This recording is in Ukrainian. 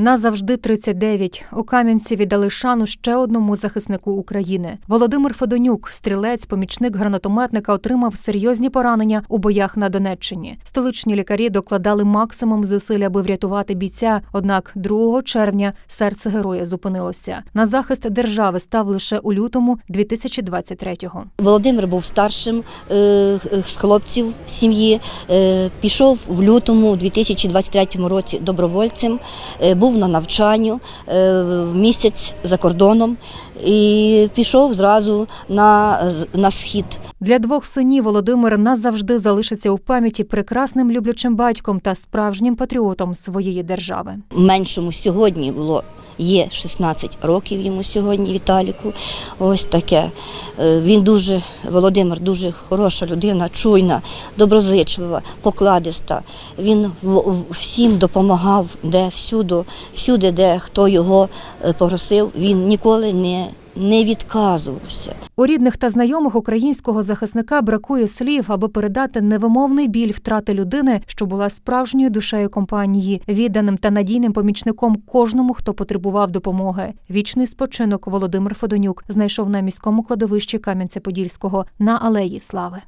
Назавжди 39. У Кам'янці віддали шану ще одному захиснику України. Володимир Федонюк, стрілець, помічник гранатометника, отримав серйозні поранення у боях на Донеччині. Столичні лікарі докладали максимум зусиль, аби врятувати бійця. Однак 2 червня серце героя зупинилося. На захист держави став лише у лютому 2023-го. Володимир був старшим е, з хлопців сім'ї. е, Пішов в лютому 2023 році добровольцем, е, був на навчанню е, місяць за кордоном і пішов зразу на, на схід. Для двох синів Володимир назавжди залишиться у пам'яті прекрасним люблячим батьком та справжнім патріотом своєї держави. Меншому сьогодні було. Є 16 років йому сьогодні, Віталіку. Ось таке. Е, Він дуже, Володимир, дуже хороша людина, чуйна, доброзичлива, покладиста. Він всім допомагав, де всюди, всюди, де хто його е, попросив, він ніколи не, не відказувався. У рідних та знайомих українського захисника бракує слів, аби передати невимовний біль втрати людини, що була справжньою душею компанії, відданим та надійним помічником кожному, хто потребував допомоги. Вічний спочинок Володимир Федонюк знайшов на міському кладовищі Кам'янця-Подільського на алеї Слави.